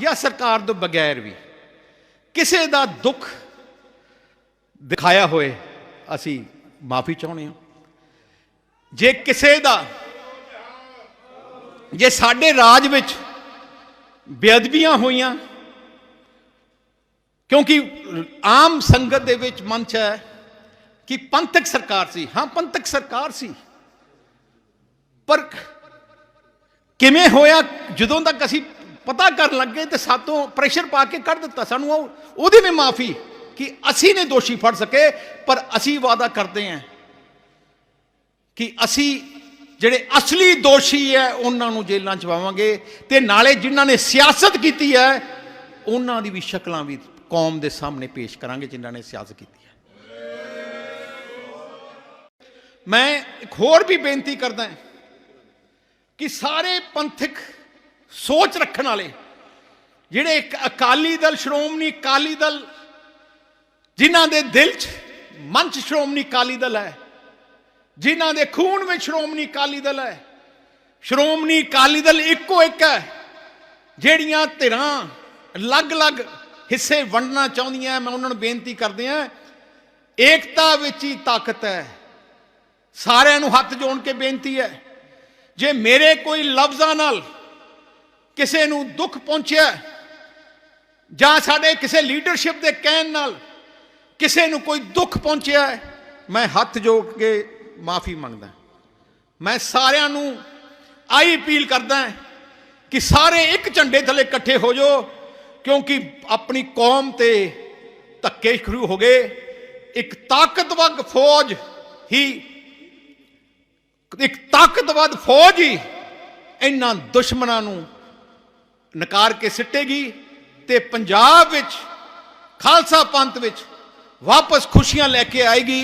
ਜਾਂ ਸਰਕਾਰ ਤੋਂ ਬਗੈਰ ਵੀ ਕਿਸੇ ਦਾ ਦੁੱਖ ਦਿਖਾਇਆ ਹੋਏ ਅਸੀਂ ਮਾਫੀ ਚਾਹੁੰਦੇ ਹਾਂ। ਜੇ ਕਿਸੇ ਦਾ, ਜੇ ਸਾਡੇ ਰਾਜ ਵਿੱਚ ਬੇਅਦਬੀਆਂ ਹੋਈਆਂ, ਕਿਉਂਕਿ ਆਮ ਸੰਗਤ ਦੇ ਵਿੱਚ ਮੰਚ ਹੈ ਕਿ ਪੰਥਕ ਸਰਕਾਰ ਸੀ। ਹਾਂ, ਪੰਥਕ ਸਰਕਾਰ ਸੀ। ਪਰ ਕਿਵੇਂ ਹੋਇਆ, ਜਦੋਂ ਤੱਕ ਅਸੀਂ ਪਤਾ ਕਰਨ ਲੱਗੇ ਤੇ ਸਾਤੋਂ ਪ੍ਰੈਸ਼ਰ ਪਾ ਕੇ ਕੱਢ ਦਿੱਤਾ ਸਾਨੂੰ। ਉਹ ਉਹਦੀ ਵੀ ਮਾਫੀ ਕਿ ਅਸੀਂ ਨੇ ਦੋਸ਼ੀ ਫੜ ਸਕੇ, ਪਰ ਅਸੀਂ ਵਾਅਦਾ ਕਰਦੇ ਹਾਂ ਕਿ ਅਸੀਂ ਜਿਹੜੇ ਅਸਲੀ ਦੋਸ਼ੀ ਹੈ, ਉਹਨਾਂ ਨੂੰ ਜੇਲ੍ਹਾਂ ਚ ਪਾਵਾਂਗੇ ਤੇ ਨਾਲੇ ਜਿਨ੍ਹਾਂ ਨੇ ਸਿਆਸਤ ਕੀਤੀ ਹੈ, ਉਹਨਾਂ ਦੀ ਵੀ ਸ਼ਕਲਾਂ ਵੀ ਕੌਮ ਦੇ ਸਾਹਮਣੇ ਪੇਸ਼ ਕਰਾਂਗੇ, ਜਿਨ੍ਹਾਂ ਨੇ ਸਿਆਸਤ ਕੀਤੀ ਹੈ। ਮੈਂ ਇੱਕ ਹੋਰ ਵੀ ਬੇਨਤੀ ਕਰਦਾ ਕਿ ਸਾਰੇ ਪੰਥਕ ਸੋਚ ਰੱਖਣ ਵਾਲੇ। ਜਿਹੜੇ ਅਕਾਲੀ ਦਲ, ਸ਼੍ਰੋਮਣੀ ਅਕਾਲੀ ਦਲ, ਜਿਨ੍ਹਾਂ ਦੇ ਦਿਲ 'ਚ ਮਨ 'ਚ ਸ਼੍ਰੋਮਣੀ ਅਕਾਲੀ ਦਲ ਹੈ, ਜਿਨ੍ਹਾਂ ਦੇ ਖੂਨ ਵਿੱਚ ਸ਼੍ਰੋਮਣੀ ਅਕਾਲੀ ਦਲ ਹੈ, ਸ਼੍ਰੋਮਣੀ ਅਕਾਲੀ ਦਲ ਇੱਕੋ ਇੱਕ ਹੈ, ਜਿਹੜੀਆਂ ਧਿਰਾਂ ਅਲੱਗ-ਅਲੱਗ ਹਿੱਸੇ ਵੰਡਣਾ ਚਾਹੁੰਦੀਆਂ ਮੈਂ ਉਹਨਾਂ ਨੂੰ ਬੇਨਤੀ ਕਰਦੇ ਹਾਂ, ਏਕਤਾ ਵਿੱਚ ਹੀ ਤਾਕਤ ਹੈ। ਸਾਰਿਆਂ ਨੂੰ ਹੱਥ ਜੋੜ ਕੇ ਬੇਨਤੀ ਹੈ, ਜੇ ਮੇਰੇ ਕੋਈ ਲਫ਼ਜ਼ਾਂ ਨਾਲ ਕਿਸੇ ਨੂੰ ਦੁੱਖ ਪਹੁੰਚਿਆ ਜਾਂ ਸਾਡੇ ਕਿਸੇ ਲੀਡਰਸ਼ਿਪ ਦੇ ਕਹਿਣ ਨਾਲ ਕਿਸੇ ਨੂੰ ਕੋਈ ਦੁੱਖ ਪਹੁੰਚਿਆ ਹੈ, ਮੈਂ ਹੱਥ ਜੋੜ ਕੇ ਮਾਫੀ ਮੰਗਦਾ ਮੈਂ ਸਾਰਿਆਂ ਨੂੰ ਆਈ ਅਪੀਲ ਕਰਦਾ ਕਿ ਸਾਰੇ ਇੱਕ ਝੰਡੇ ਥੱਲੇ ਇਕੱਠੇ ਹੋ ਜਾਓ ਕਿਉਂਕਿ ਆਪਣੀ ਕੌਮ ਤੇ ਧੱਕੇ ਸ਼ੁਰੂ ਹੋ ਗਏ। ਇੱਕ ਤਾਕਤਵਰ ਫੌਜ ਹੀ ਇੱਕ ਤਾਕਤਵਰ ਫੌਜ ਹੀ ਇਹਨਾਂ ਦੁਸ਼ਮਣਾਂ ਨੂੰ ਨਕਾਰ ਕੇ ਸਿੱਟੇਗੀ ਤੇ ਪੰਜਾਬ ਵਿੱਚ ਖਾਲਸਾ ਪੰਥ ਵਿੱਚ ਵਾਪਸ ਖੁਸ਼ੀਆਂ ਲੈ ਕੇ ਆਏਗੀ।